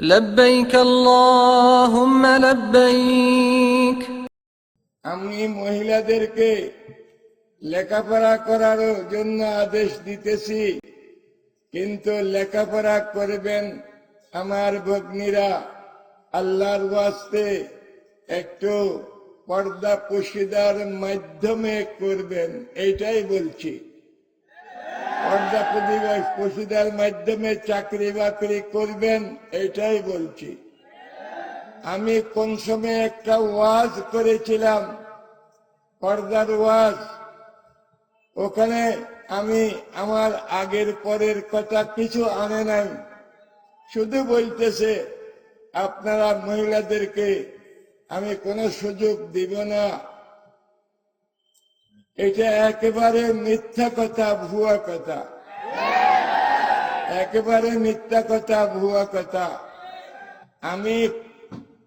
لبيك اللهم لبيك আমি মহিলাদেরকে লেখাপড়া করার জন্য আদেশ দিতেছি কিন্তু লেখাপড়া করবেন আমার ভগ্নীরা আল্লাহর ওয়াস্তে একটু পর্দা পুশিদার মাধ্যমে করবেন এইটাই বলছি পুশিদার মাধ্যমে চাকরি বাকরি করবেন এইটাই বলছি। আমি কোন সময় একটা ওয়াজ করেছিলাম, পর্দার ওয়াজ। ওখানে আমি আমার আগের পরের কথা কিছু আনে নাই। শুধু বলতেছে, আপনারা মহিলাদেরকে আমি কোনো সুযোগ দিব না। এটা একেবারে মিথ্যা কথা, ভুয়া কথা। একেবারে মিথ্যা কথা, ভুয়া কথা। আমি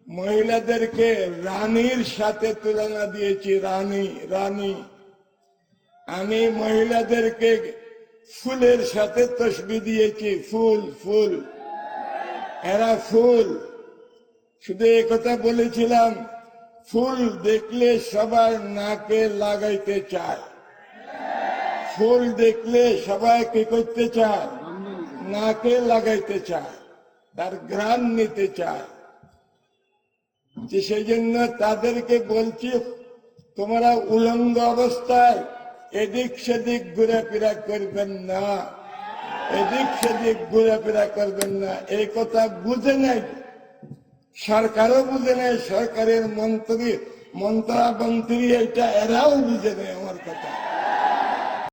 মহিলাদেরকে রানীর সাথে তুলনা দিয়েছি, রানী রানী। আমি মহিলাদেরকে ফুলের সাথে তসবি দিয়েছি, ফুল ফুল। এরা ফুল। শুধু কথা বলেছিলাম, ফুল দেখলে সবাই নাকে লাগাইতে চায়। ফুল দেখলে সবাই কি করতে চায়? নাকে লাগাইতে চায়, তার ঘ্রাণ নিতে চায়। সেই জন্য তাদেরকে বলছি, তোমরা উলঙ্গ অবস্থায় এদিক সেদিক ঘোরাফেরা করবেন না। এদিক সেদিক ঘোরাফেরা করবেন না। এই কথা বুঝে নাই। সরকারও বুঝে নেই, সরকারের মন্ত্রী মন্ত্রামন্ত্রী এটা এরাও বুঝে নেই আমার কথা।